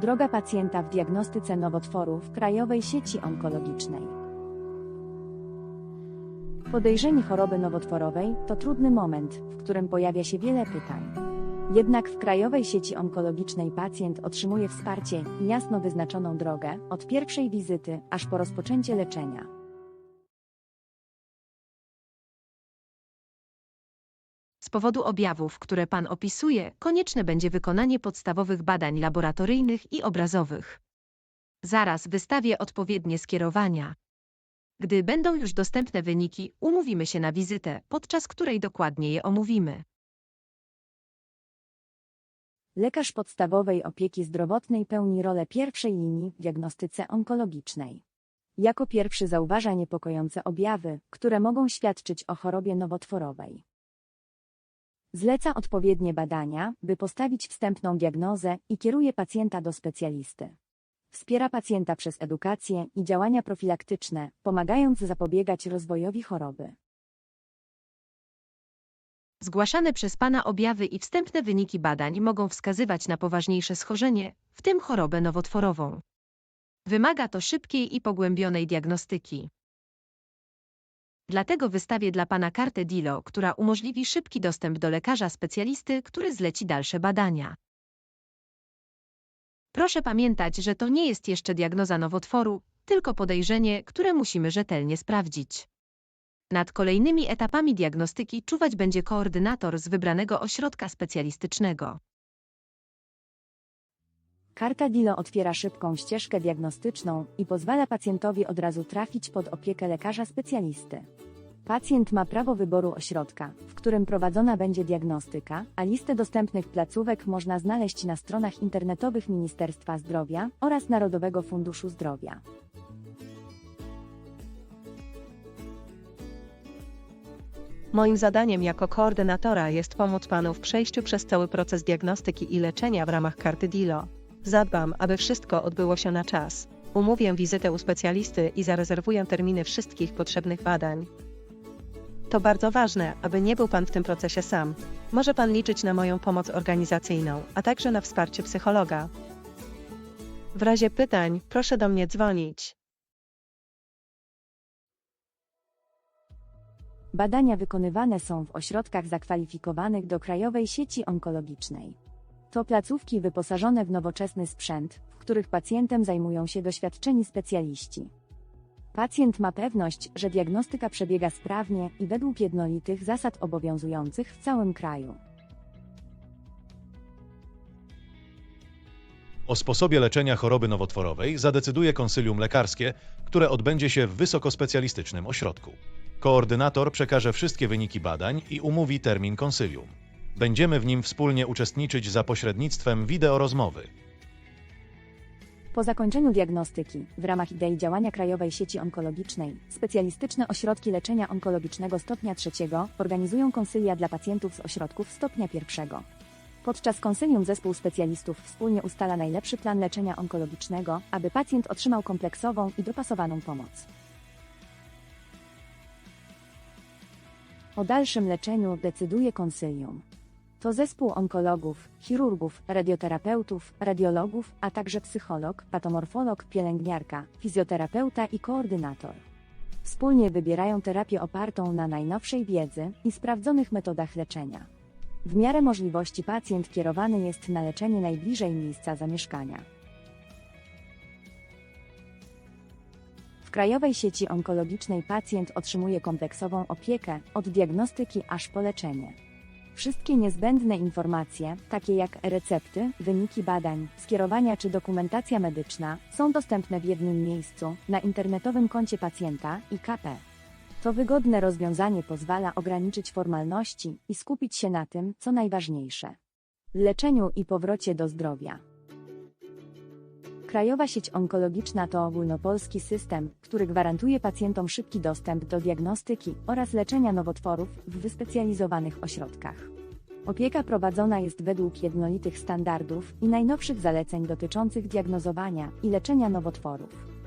Droga pacjenta w diagnostyce nowotworów Krajowej Sieci Onkologicznej. Podejrzenie choroby nowotworowej to trudny moment, w którym pojawia się wiele pytań. Jednak w Krajowej Sieci Onkologicznej pacjent otrzymuje wsparcie i jasno wyznaczoną drogę od pierwszej wizyty aż po rozpoczęcie leczenia. Z powodu objawów, które Pan opisuje, konieczne będzie wykonanie podstawowych badań laboratoryjnych i obrazowych. Zaraz wystawię odpowiednie skierowania. Gdy będą już dostępne wyniki, umówimy się na wizytę, podczas której dokładnie je omówimy. Lekarz podstawowej opieki zdrowotnej pełni rolę pierwszej linii w diagnostyce onkologicznej. Jako pierwszy zauważa niepokojące objawy, które mogą świadczyć o chorobie nowotworowej. Zleca odpowiednie badania, by postawić wstępną diagnozę i kieruje pacjenta do specjalisty. Wspiera pacjenta przez edukację i działania profilaktyczne, pomagając zapobiegać rozwojowi choroby. Zgłaszane przez Pana objawy i wstępne wyniki badań mogą wskazywać na poważniejsze schorzenie, w tym chorobę nowotworową. Wymaga to szybkiej i pogłębionej diagnostyki. Dlatego wystawię dla Pana kartę DILO, która umożliwi szybki dostęp do lekarza specjalisty, który zleci dalsze badania. Proszę pamiętać, że to nie jest jeszcze diagnoza nowotworu, tylko podejrzenie, które musimy rzetelnie sprawdzić. Nad kolejnymi etapami diagnostyki czuwać będzie koordynator z wybranego ośrodka specjalistycznego. Karta DILO otwiera szybką ścieżkę diagnostyczną i pozwala pacjentowi od razu trafić pod opiekę lekarza specjalisty. Pacjent ma prawo wyboru ośrodka, w którym prowadzona będzie diagnostyka, a listę dostępnych placówek można znaleźć na stronach internetowych Ministerstwa Zdrowia oraz Narodowego Funduszu Zdrowia. Moim zadaniem jako koordynatora jest pomóc panu w przejściu przez cały proces diagnostyki i leczenia w ramach karty DILO. Zadbam, aby wszystko odbyło się na czas. Umówię wizytę u specjalisty i zarezerwuję terminy wszystkich potrzebnych badań. To bardzo ważne, aby nie był pan w tym procesie sam. Może pan liczyć na moją pomoc organizacyjną, a także na wsparcie psychologa. W razie pytań, proszę do mnie dzwonić. Badania wykonywane są w ośrodkach zakwalifikowanych do Krajowej Sieci Onkologicznej. To placówki wyposażone w nowoczesny sprzęt, w których pacjentem zajmują się doświadczeni specjaliści. Pacjent ma pewność, że diagnostyka przebiega sprawnie i według jednolitych zasad obowiązujących w całym kraju. O sposobie leczenia choroby nowotworowej zadecyduje konsylium lekarskie, które odbędzie się w wysokospecjalistycznym ośrodku. Koordynator przekaże wszystkie wyniki badań i umówi termin konsylium. Będziemy w nim wspólnie uczestniczyć za pośrednictwem wideorozmowy. Po zakończeniu diagnostyki, w ramach idei działania Krajowej Sieci Onkologicznej, specjalistyczne ośrodki leczenia onkologicznego stopnia trzeciego organizują konsylia dla pacjentów z ośrodków stopnia pierwszego. Podczas konsylium zespół specjalistów wspólnie ustala najlepszy plan leczenia onkologicznego, aby pacjent otrzymał kompleksową i dopasowaną pomoc. O dalszym leczeniu decyduje konsylium. To zespół onkologów, chirurgów, radioterapeutów, radiologów, a także psycholog, patomorfolog, pielęgniarka, fizjoterapeuta i koordynator. Wspólnie wybierają terapię opartą na najnowszej wiedzy i sprawdzonych metodach leczenia. W miarę możliwości pacjent kierowany jest na leczenie najbliżej miejsca zamieszkania. W Krajowej Sieci Onkologicznej pacjent otrzymuje kompleksową opiekę od diagnostyki aż po leczenie. Wszystkie niezbędne informacje, takie jak recepty, wyniki badań, skierowania czy dokumentacja medyczna, są dostępne w jednym miejscu, na internetowym koncie pacjenta IKP. To wygodne rozwiązanie pozwala ograniczyć formalności i skupić się na tym, co najważniejsze leczeniu i powrocie do zdrowia. Krajowa Sieć Onkologiczna to ogólnopolski system, który gwarantuje pacjentom szybki dostęp do diagnostyki oraz leczenia nowotworów w wyspecjalizowanych ośrodkach. Opieka prowadzona jest według jednolitych standardów i najnowszych zaleceń dotyczących diagnozowania i leczenia nowotworów.